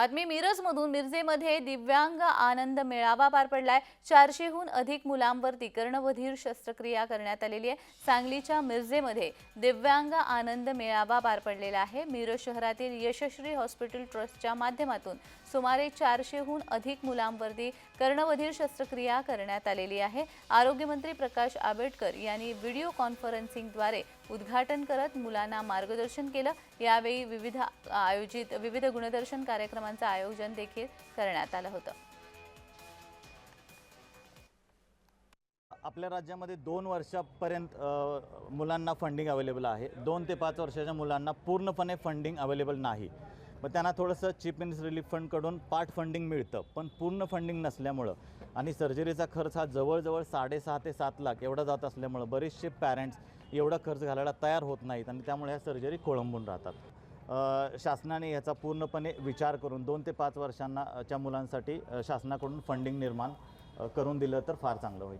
बातमी मिरजमधून मिरजेमध्ये दिव्यांग आनंद मेळावा पार पडलाय. चारशेहून अधिक मुलांवरती कर्णवधीर शस्त्रक्रिया करण्यात आलेली आहे. सांगलीच्या मिरजेमध्ये दिव्यांग आनंद मेळावा पार पडलेला आहे. मिरज शहरातील यशस्वी हॉस्पिटल ट्रस्टच्या माध्यमातून सुमारे चारशेहून अधिक मुलांवरती कर्णवधीर शस्त्रक्रिया करण्यात आलेली आहे. आरोग्यमंत्री प्रकाश आंबेडकर यांनी व्हिडिओ कॉन्फरन्सिंगद्वारे उद्घाटन करत मुलांना मार्गदर्शन केलं. यावेळी विविध आयोजित विविध गुणदर्शन कार्यक्रमांचं आयोजन देखील करण्यात आलं होतं. आपल्या राज्यामध्ये दोन वर्षापर्यंत मुलांना फंडिंग अवेलेबल आहे. दोन ते पाच वर्षाच्या मुलांना पूर्णपणे फंडिंग अवेलेबल नाही. मग त्यांना थोडंसं चीफ मिनिस रिलीफ फंडकडून पार्ट फंडिंग मिळतं पण पूर्ण फंडिंग नसल्यामुळं. आणि सर्जरीचा खर्च हा जवळजवळ साडेसहा ते सात लाख एवढा जात असल्यामुळं बरेचसे पॅरेंट्स एवढा खर्च घालायला तयार होत नाहीत आणि त्यामुळे ह्या सर्जरी खोळंबून राहतात. शासनाने ह्याचा पूर्णपणे विचार करून दोन ते पाच वर्षांनाच्या मुलांसाठी शासनाकडून फंडिंग निर्माण करून दिलं तर फार चांगलं होईल.